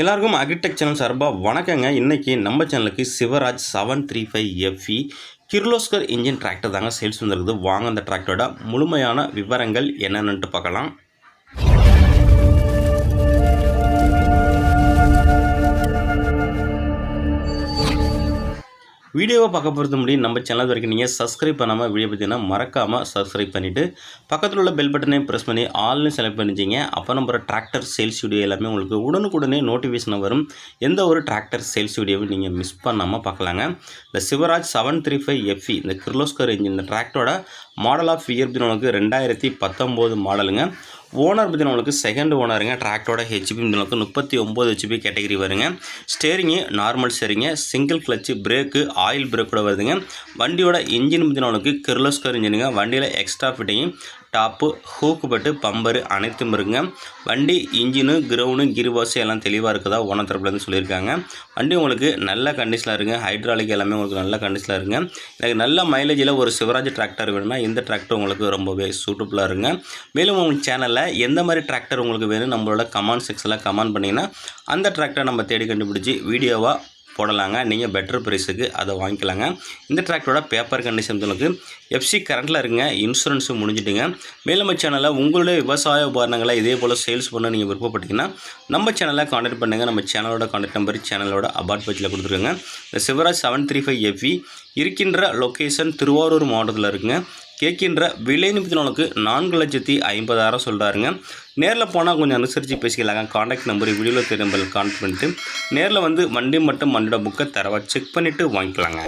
எல்லாருக்கும் agritech channel சார்பாக வணக்கங்க. இன்றைக்கி நம்ம சேனலுக்கு Sivaraj seven three five FE Kirloskar engine tractor தாங்க சேல்ஸ் வந்துருக்குது வாங்க அந்த டிராக்டரோட முழுமையான விவரங்கள் என்னென்னட்டு பார்க்கலாம். வீடியோவை பார்க்க பொறுத்த முடியும் நம்ம சேனல் வரைக்கும் நீங்கள் சப்ஸ்கிரைப் பண்ணாமல் வீடியோ பார்த்தீங்கன்னா மறக்காமல் சப்ஸ்கிரைப் பண்ணிவிட்டு பக்கத்தில் உள்ள பெல் பட்டனையும் ப்ரெஸ் பண்ணி ஆல்னு செலக்ட் பண்ணிச்சிங்க அப்போ நம்ம டிராக்டர் சேல்ஸ் வீடியோ எல்லாமே உங்களுக்கு உடனுக்குடனே நோட்டிஃபிகேஷன் வரும். எந்த ஒரு டிராக்டர் சேல்ஸ் வீடியோவும் நீங்கள் மிஸ் பண்ணாமல் பார்க்கலாங்க. இந்த Sivaraj seven three five FE இந்த கிர்லோஸ்கர் இன்ஜின் இந்த டிராக்டரோட மாடல் ஆஃப் இயர் உங்களுக்கு ரெண்டாயிரத்தி பத்தொம்போது மாடலுங்க ஓனர் பற்றி நம்மளுக்கு செகண்ட் ஓனருங்க டிராக்டரோட ஹெச்பி நம்மளுக்கு முப்பத்தி ஒம்பது ஹெச்பி கேட்டகரி வருங்க. ஸ்டேரிங்கு நார்மல் ஸ்டேரிங்க சிங்கிள் கிளச்சு பிரேக்கு ஆயில் பிரேக்கோட வருதுங்க. வண்டியோட இன்ஜின் பற்றி நம்மளுக்கு கிர்லோஸ்கர் இன்ஜினுங்க வண்டியில் எக்ஸ்ட்ரா ஃபிட்டிங் டாப்பு ஹூக்கு பட்டு பம்பரு அனைத்தும் இருக்குங்க. வண்டி இன்ஜினு கிரவுனு கிருபாஸ் எல்லாம் தெளிவாக இருக்குதா ஓனர் தரப்புலேருந்து சொல்லியிருக்காங்க. வண்டி உங்களுக்கு நல்ல கண்டிஷனில் இருக்குங்க. ஹைட்ராலிக் எல்லாமே உங்களுக்கு நல்ல கண்டிஷனில் இருக்குங்க. எனக்கு நல்ல மைலேஜில் ஒரு சிவராஜ் டிராக்டர் வேணும்னா இந்த டிராக்டர் உங்களுக்கு ரொம்பவே சூட்டபுளாக இருங்க மேலும் உங்கள் சேனலில் எந்த மாதிரி டிராக்டர் உங்களுக்கு வேணும் நம்மளோட கமெண்ட் செக்ஸில் கமெண்ட் பண்ணிங்கன்னா அந்த டிராக்டரை நம்ம தேடி கண்டுபிடிச்சி வீடியோவாக போடலாங்க. நீங்கள் பெட்டர் ப்ரைஸுக்கு அதை வாங்கிக்கலாங்க. இந்த டிராக்டரோட பேப்பர் கண்டிஷன் உங்களுக்கு எஃப்சி கரண்டில் இருங்க இன்சூரன்ஸும் முடிஞ்சிட்டுங்க. மேலும் நம்ம சேனலில் உங்களுடைய விவசாய உபகரணங்களை இதே போல் சேல்ஸ் பண்ண நீங்கள் விருப்பப்பட்டீங்கன்னா நம்ம சேனலை காண்டாக்ட் பண்ணுங்கள் நம்ம சேனலோட காண்டாக்ட் நம்பர் சேனலோட அபார்ட் பேஜில் கொடுத்துருங்க இந்த Sivaraj seven three five FE இருக்கின்ற லொக்கேஷன் திருவாரூர் மாவட்டத்தில் இருக்குங்க. கேட்கின்ற விலை நிமித்தவனுக்கு நான்கு லட்சத்தி ஐம்பதாயிரம் சொல்கிறாருங்க நேரில் போனால் கொஞ்சம் அனுசரித்து பேசிக்கலாங்க. காண்டாக்ட் நம்பர் வீடியோவில் தெரியும் கான்டாக்ட் பண்ணிட்டு நேரில் வந்து வண்டி மட்டும் வண்டியோட புக்கை தரவா செக் பண்ணிவிட்டு வாங்கிக்கலாங்க.